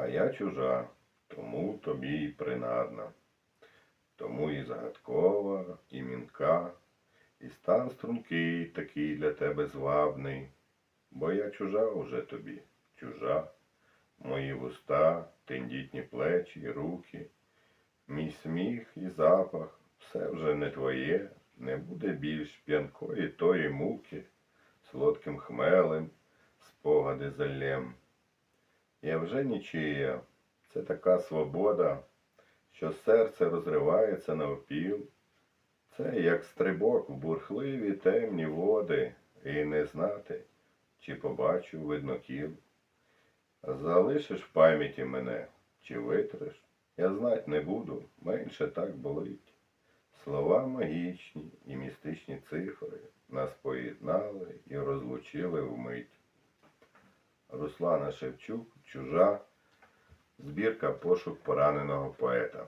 А я чужа, тому тобі й принадна. Тому і загадкова, і мінка, і стан стрункий такий для тебе звабний. Бо я чужа уже тобі, чужа. Мої вуста, тендітні плечі й руки, мій сміх і запах, все вже не твоє, не буде більш п'янкої тої муки, солодким хмелем, спогади залєм. Я вже нічия, це така свобода, що серце розривається навпіл. Це як стрибок в бурхливі темні води, і не знати, чи побачу виднокіл. Залишиш в пам'яті мене, чи витреш, я знать не буду, менше так болить. Слова магічні і містичні цифри нас поєднали і розлучили вмить. Руслана Шевчук, чужа, збірка пошук пораненого поета.